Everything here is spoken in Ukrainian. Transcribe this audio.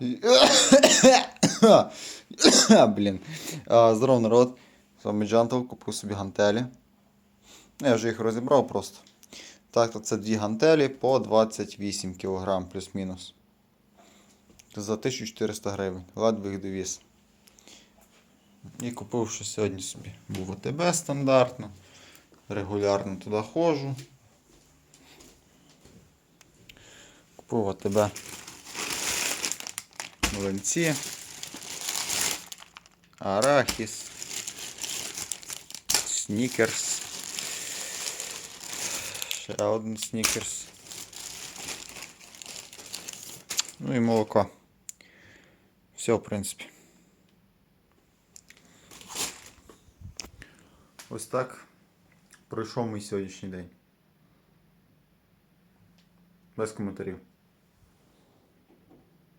Блін. Здоров, народ. З вами Джантл, купив собі гантелі. Ну, Я вже їх розібрав просто. Так, то це дві гантелі по 28 кг плюс-мінус. За 1400 гривень. Ледве їх довіз. І купив ще сьогодні собі. Був ОТБ стандартно. Регулярно туди ходжу. Купив ОТБ млинці. Арахіс. Снікерс. Ще один снікерс. Ну і молоко. Все, в принципі. Ось так пройшов мій сьогоднішній день. Без коментарів.